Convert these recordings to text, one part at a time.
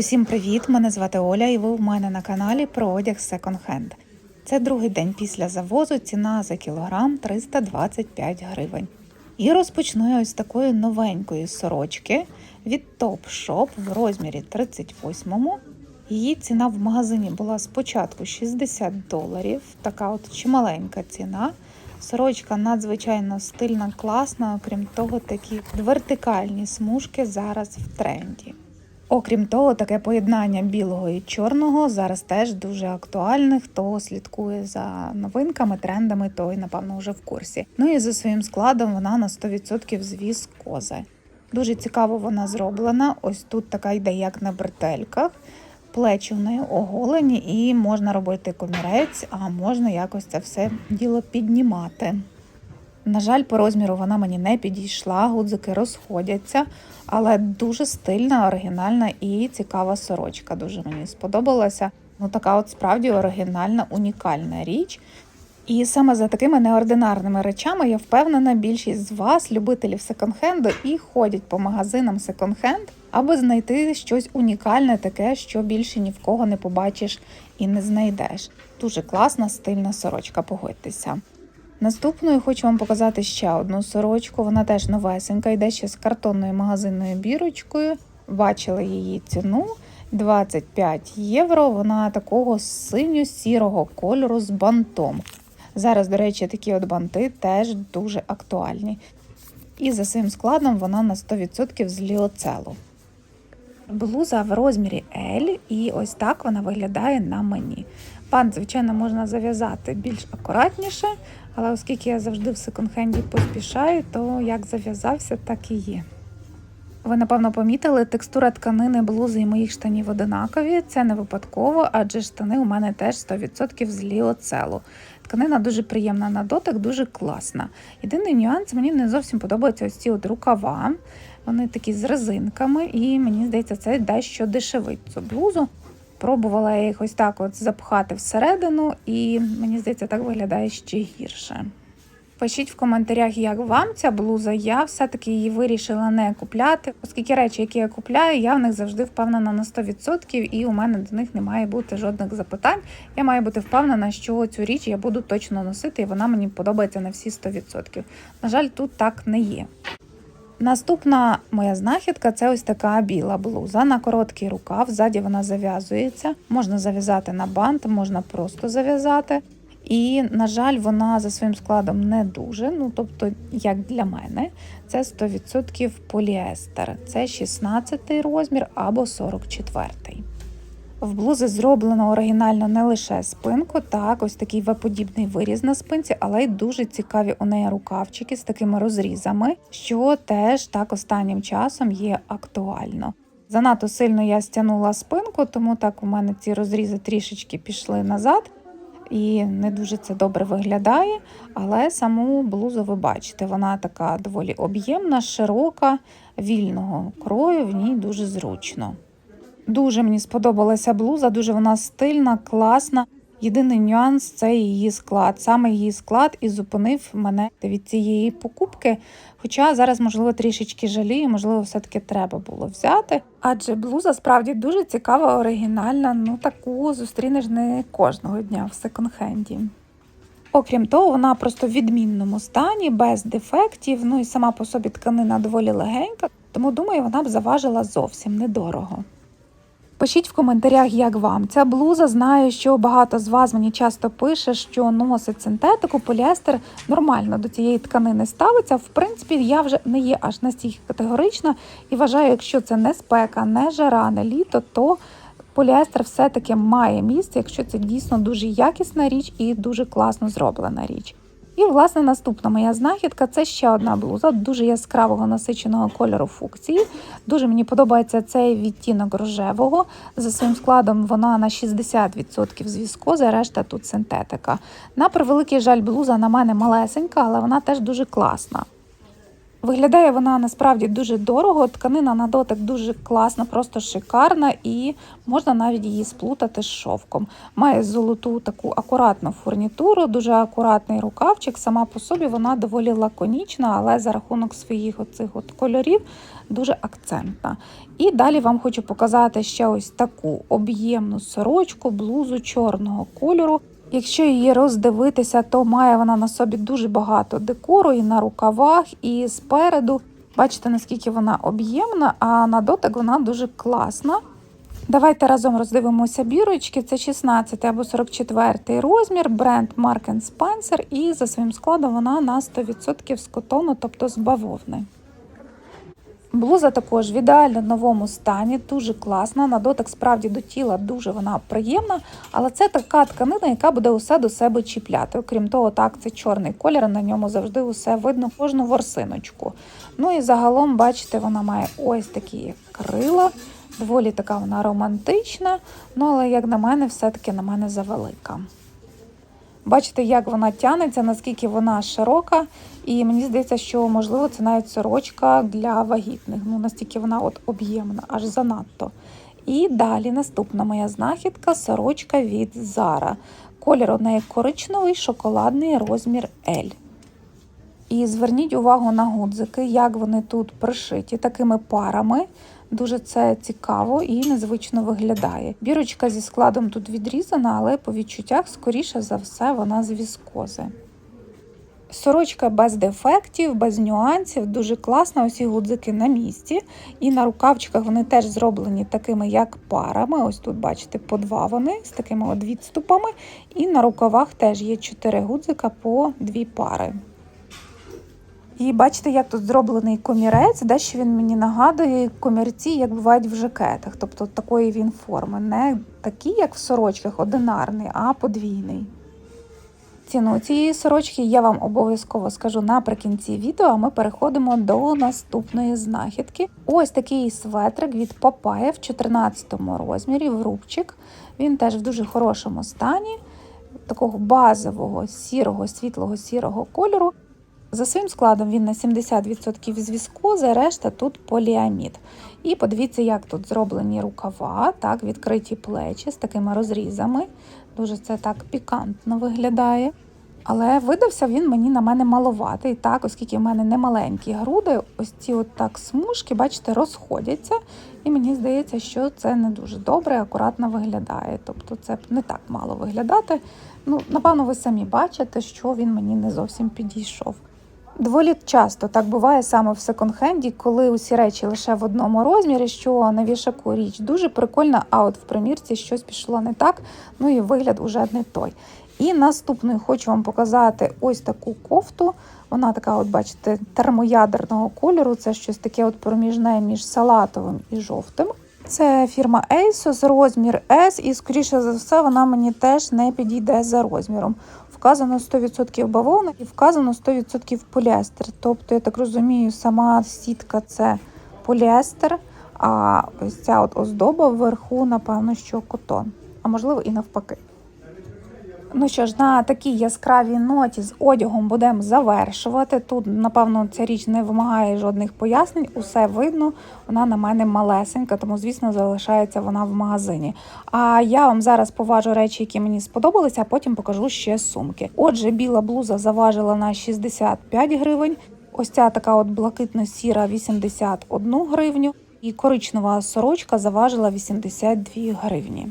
Усім привіт! Мене звати Оля, і ви в мене на каналі про одяг Hand. Це другий день після завозу. Ціна за кілограм 325 гривень. І розпочну я ось такої новенької сорочки від Top Shop в розмірі 38-му. Її ціна в магазині була спочатку 60 доларів, така от чималенька ціна. Сорочка надзвичайно стильна, класна. Окрім того, такі вертикальні смужки зараз в тренді. Окрім того, таке поєднання білого і чорного зараз теж дуже актуальне. Хто слідкує за новинками, трендами, той, напевно, вже в курсі. Ну і за своїм складом вона на 100% з віскози. Дуже цікаво вона зроблена. Ось тут така йде, як на бретельках. Плечі в неї оголені, і можна робити комірець, а можна якось це все діло піднімати. На жаль, по розміру вона мені не підійшла, гудзики розходяться, але дуже стильна, оригінальна і цікава сорочка. Дуже мені сподобалася. Ну, така от справді оригінальна, унікальна річ. І саме за такими неординарними речами я впевнена, більшість з вас, любителів секонд-хенду, і ходять по магазинам секонд-хенд, аби знайти щось унікальне, таке, що більше ні в кого не побачиш і не знайдеш. Дуже класна, стильна сорочка, погодьтеся. Наступною хочу вам показати ще одну сорочку. Вона теж новесенька, йде ще з картонною магазинною бірочкою. Бачили її ціну 25 євро. Вона такого синьо-сірого кольору з бантом. Зараз, до речі, такі от банти теж дуже актуальні. І за своїм складом вона на 100% з ліоцелу. Блуза в розмірі L, і ось так вона виглядає на мені. Бант, звичайно, можна зав'язати більш акуратніше, але оскільки я завжди в секонд-хенді поспішаю, то як зав'язався, так і є. Ви, напевно, помітили, текстура тканини блузи і моїх штанів одинакові. Це не випадково, адже штани у мене теж 100% з ліоцелу. Тканина дуже приємна на дотик, дуже класна. Єдиний нюанс, мені не зовсім подобаються ось ці от рукава. Вони такі з резинками, і мені здається, це дещо дешевить цю блузу. Пробувала я їх ось так от запхати всередину, і мені здається, так виглядає ще гірше. Пишіть в коментарях, як вам ця блуза. Я все-таки її вирішила не купляти, оскільки речі, які я купляю, я в них завжди впевнена на 100%, і у мене до них не має бути жодних запитань. Я маю бути впевнена, що цю річ я буду точно носити, і вона мені подобається на всі 100%. На жаль, тут так не є. Наступна моя знахідка це ось така біла блуза на короткий рукав. Ззаді вона зав'язується. Можна зав'язати на бант, можна просто зав'язати. І, на жаль, вона за своїм складом не дуже. Ну, тобто, як для мене, це 100% поліестер. Це 16 розмір або 44. В блузи зроблено оригінально не лише спинку, так, ось такий В-подібний виріз на спинці, але й дуже цікаві у неї рукавчики з такими розрізами, що теж так останнім часом є актуально. Занадто сильно я стягнула спинку, тому так у мене ці розрізи трішечки пішли назад. І не дуже це добре виглядає, але саму блузу ви бачите, вона така доволі об'ємна, широка, вільного крою, в ній дуже зручно. Дуже мені сподобалася блуза, дуже вона стильна, класна. Єдиний нюанс це її склад. Саме її склад і зупинив мене від цієї покупки. Хоча зараз, можливо, трішечки жалію, можливо, все-таки треба було взяти. Адже блуза справді дуже цікава, оригінальна. Ну таку зустрінеш не кожного дня в секонд-хенді. Окрім того, вона просто в відмінному стані, без дефектів. Ну і сама по собі тканина доволі легенька, тому думаю, вона б заважила зовсім недорого. Пишіть в коментарях, як вам ця блуза. Знаю, що багато з вас мені часто пише, що носить синтетику, поліестер нормально до цієї тканини ставиться. В принципі, я вже не є аж настільки категорична і вважаю, якщо це не спека, не жара, не літо, то поліестер все-таки має місце, якщо це дійсно дуже якісна річ і дуже класно зроблена річ. І, власне, наступна моя знахідка це ще одна блуза, дуже яскравого насиченого кольору фукції. Дуже мені подобається цей відтінок рожевого. За своїм складом вона на 60% з віскози, решта тут синтетика. На превеликий жаль, блуза на мене малесенька, але вона теж дуже класна. Виглядає вона насправді дуже дорого. Тканина на дотик дуже класна, просто шикарна, і можна навіть її сплутати з шовком. Має золоту таку акуратну фурнітуру, дуже акуратний рукавчик. Сама по собі вона доволі лаконічна, але за рахунок своїх оцих от кольорів дуже акцентна. І далі вам хочу показати ще ось таку об'ємну сорочку, блузу чорного кольору. Якщо її роздивитися, то має вона на собі дуже багато декору і на рукавах, і спереду. Бачите, наскільки вона об'ємна, а на дотик вона дуже класна. Давайте разом роздивимося бірочки. Це 16 або 44 розмір, бренд Mark Spencer, і за своїм складом вона на 100% з котону, тобто з бавовни. Блуза також в ідеально новому стані, дуже класна. На дотик справді до тіла дуже вона приємна, але це така тканина, яка буде усе до себе чіпляти. Окрім того, так, це чорний колір, на ньому завжди усе видно кожну ворсиночку. Ну і загалом, бачите, вона має ось такі крила. Доволі така вона романтична, ну але, як на мене, все-таки на мене завелика. Бачите, як вона тянеться, наскільки вона широка, і мені здається, що можливо це навіть сорочка для вагітних. Ну настільки вона от об'ємна, аж занадто. І далі наступна моя знахідка сорочка від Zara. Колір у неї коричневий, шоколадний розмір L. І зверніть увагу на гудзики, як вони тут пришиті такими парами. Дуже це цікаво і незвично виглядає. Бірочка зі складом тут відрізана, але по відчуттях, скоріше за все, вона з віскози. Сорочка без дефектів, без нюансів, дуже класна. Усі гудзики на місці. І на рукавчиках вони теж зроблені такими, як парами. Ось тут, бачите, по два вони з такими от відступами. І на рукавах теж є чотири гудзика по дві пари. І бачите, як тут зроблений комірець, дещо він мені нагадує комірці, як бувають в жакетах. Тобто такої він форми. Не такий, як в сорочках, одинарний, а подвійний. Ціну цієї сорочки я вам обов'язково скажу наприкінці відео, а ми переходимо до наступної знахідки. Ось такий светрик від Papaya в 14 розмірі, в рубчик. Він теж в дуже хорошому стані, такого базового сірого, світлого сірого кольору. За своїм складом він на 70% з віскози, решта тут поліамід. І подивіться, як тут зроблені рукава, так, відкриті плечі з такими розрізами. Дуже це так пікантно виглядає. Але видався він мені на мене маловатий, так, оскільки в мене не маленькі груди, ось ці от так смужки, бачите, розходяться. І мені здається, що це не дуже добре, акуратно виглядає. Тобто це не так мало виглядати. Ну, Напевно, ви самі бачите, що він мені не зовсім підійшов. Доволі часто так буває саме в секонд-хенді, коли усі речі лише в одному розмірі, що на вішаку річ дуже прикольна, а от в примірці щось пішло не так, ну і вигляд уже не той. І наступною хочу вам показати ось таку кофту. Вона така, от бачите, термоядерного кольору. Це щось таке от проміжне між салатовим і жовтим. Це фірма ASOS, розмір S, і, скоріше за все, вона мені теж не підійде за розміром. Вказано 100% бавовна і вказано 100% поліестер. Тобто, я так розумію, сама сітка це поліестер, а ось ця от оздоба вверху, напевно, що котон, а можливо і навпаки. Ну що ж, на такій яскравій ноті з одягом будемо завершувати. Тут, напевно, ця річ не вимагає жодних пояснень, усе видно. Вона на мене малесенька, тому, звісно, залишається вона в магазині. А я вам зараз поважу речі, які мені сподобалися, а потім покажу ще сумки. Отже, біла блуза заважила на 65 гривень. Ось ця така от блакитно-сіра 81 гривню. І коричнева сорочка заважила 82 гривні.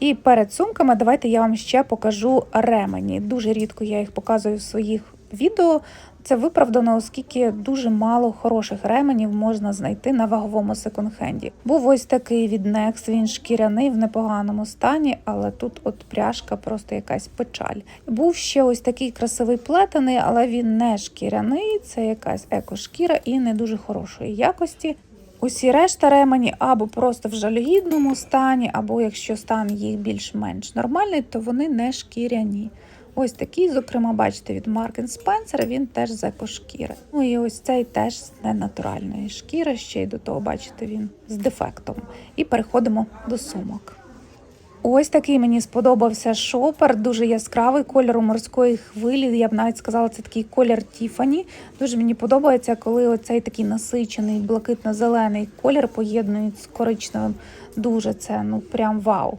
І перед сумками давайте я вам ще покажу ремені. Дуже рідко я їх показую в своїх відео. Це виправдано, оскільки дуже мало хороших ременів можна знайти на ваговому секонд-хенді. Був ось такий від Next, він шкіряний в непоганому стані, але тут от пряжка просто якась печаль. Був ще ось такий красивий плетений, але він не шкіряний, це якась екошкіра і не дуже хорошої якості. Усі решта ремені або просто в жалюгідному стані, або якщо стан їх більш-менш нормальний, то вони не шкіряні. Ось такий, зокрема, бачите, від Mark Spencer, він теж з екошкіри. Ну і ось цей теж з ненатуральної шкіри, ще й до того, бачите, він з дефектом. І переходимо до сумок. Ось такий мені сподобався шопер, дуже яскравий кольору морської хвилі. Я б навіть сказала, це такий колір Тіфані. Дуже мені подобається, коли оцей такий насичений блакитно-зелений колір поєднують з коричневим. Дуже це ну прям вау.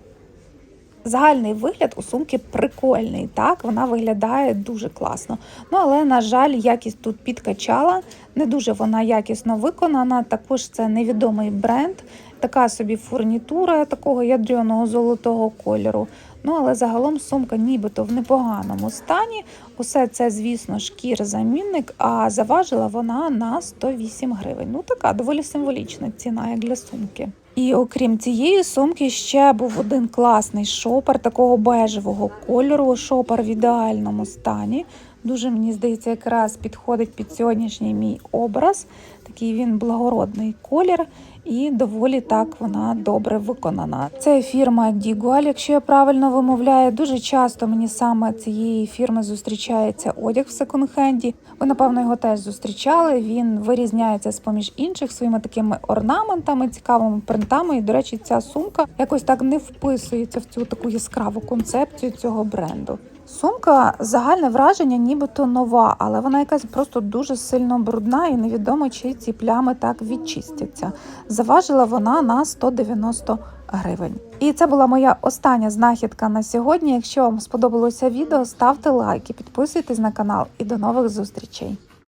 Загальний вигляд у сумки прикольний, так вона виглядає дуже класно. Ну але на жаль, якість тут підкачала. Не дуже вона якісно виконана. Також це невідомий бренд, така собі фурнітура такого ядреного золотого кольору. Ну але загалом сумка нібито в непоганому стані. Усе це, звісно, шкір-замінник, а заважила вона на 108 гривень. Ну така доволі символічна ціна як для сумки. І окрім цієї сумки, ще був один класний шопер такого бежевого кольору. Шопер в ідеальному стані. Дуже мені здається, якраз підходить під сьогоднішній мій образ. Такий він благородний колір, і доволі так вона добре виконана. Це фірма Digual, якщо я правильно вимовляю. Дуже часто мені саме цієї фірми зустрічається одяг в секонд-хенді. Ви, напевно, його теж зустрічали. Він вирізняється з поміж інших своїми такими орнаментами, цікавими принтами. І, до речі, ця сумка якось так не вписується в цю таку яскраву концепцію цього бренду. Сумка загальне враження, нібито нова, але вона якась просто дуже сильно брудна і невідомо, чи ці плями так відчистяться. Заважила вона на 190 гривень. І це була моя остання знахідка на сьогодні. Якщо вам сподобалося відео, ставте лайки, підписуйтесь на канал і до нових зустрічей.